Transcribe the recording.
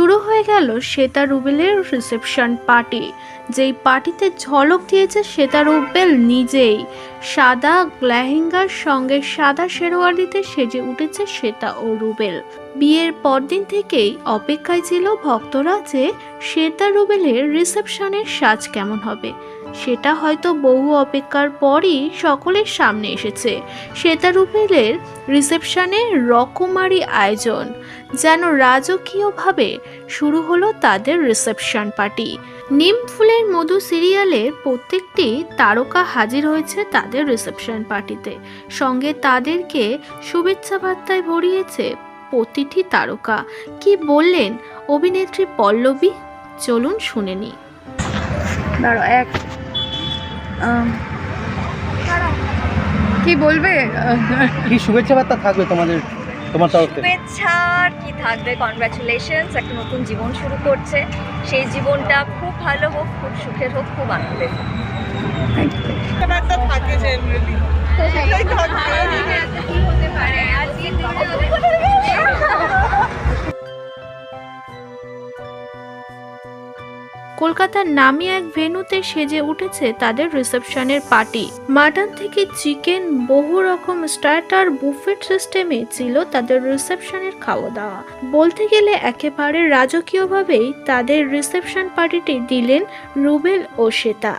শুরু হয়ে গেল শ্বেতা রুবেলের রিসেপশন পার্টি যেই পার্টিতে ঝলক দিয়েছে শ্বেতা রুবেল নিজেই। সাদা লেহেঙ্গার সঙ্গে সাদা শেরওয়ানিতে সেজে উঠেছে শ্বেতা ও রুবেল। বিয়ের পরদিন থেকেই অপেক্ষায় ছিল ভক্তরা যে শ্বেতা রুবেলের রিসেপশনের সাজ কেমন হবে। সেটা হয়তো বহু অপেক্ষার পরই সকলের সামনে এসেছে। শ্বেতা রুবেলের রিসেপশনে রকমারি আয়োজন, যেন রাজকীয়ভাবে শুরু হলো তাদের রিসেপশন পার্টি। নিম ফুলের মধু সিরিয়ালের প্রত্যেকটি তারকা হাজির হয়েছে তাদের রিসেপশন পার্টিতে। সঙ্গে তাদেরকে শুভেচ্ছা বার্তায় ভরিয়েছে প্রতিটি তারকা। কি বললেন অভিনেত্রী পল্লবী? চলুন শুনে দাঁড়ো এক কি বলবে? কি শুভেচ্ছা বার্তা থাকবে তোমাদের তোমার তরফ থেকে? শুভেচ্ছা আর কি থাকবে? কনগ্রাচুলেশনস একটা নতুন জীবন শুরু করছে। সেই জীবনটা খুব ভালো হোক খুব সুখের হোক খুব আনন্দের থাকবে থাকে জেনারেলি সেটাই থাকবে কলকাতার নামি এক ভেনুতে সেজে উঠেছে তাদের রিসেপশনের পার্টি। মাটন থেকে চিকেন, বহু রকম স্টার্টার বুফেট সিস্টেমে ছিল তাদের রিসেপশনের খাওয়া দাওয়া বলতে গেলে একেবারে রাজকীয়ভাবেই তাদের রিসেপশন পার্টিটি দিলেন রুবেল ও শ্বেতা।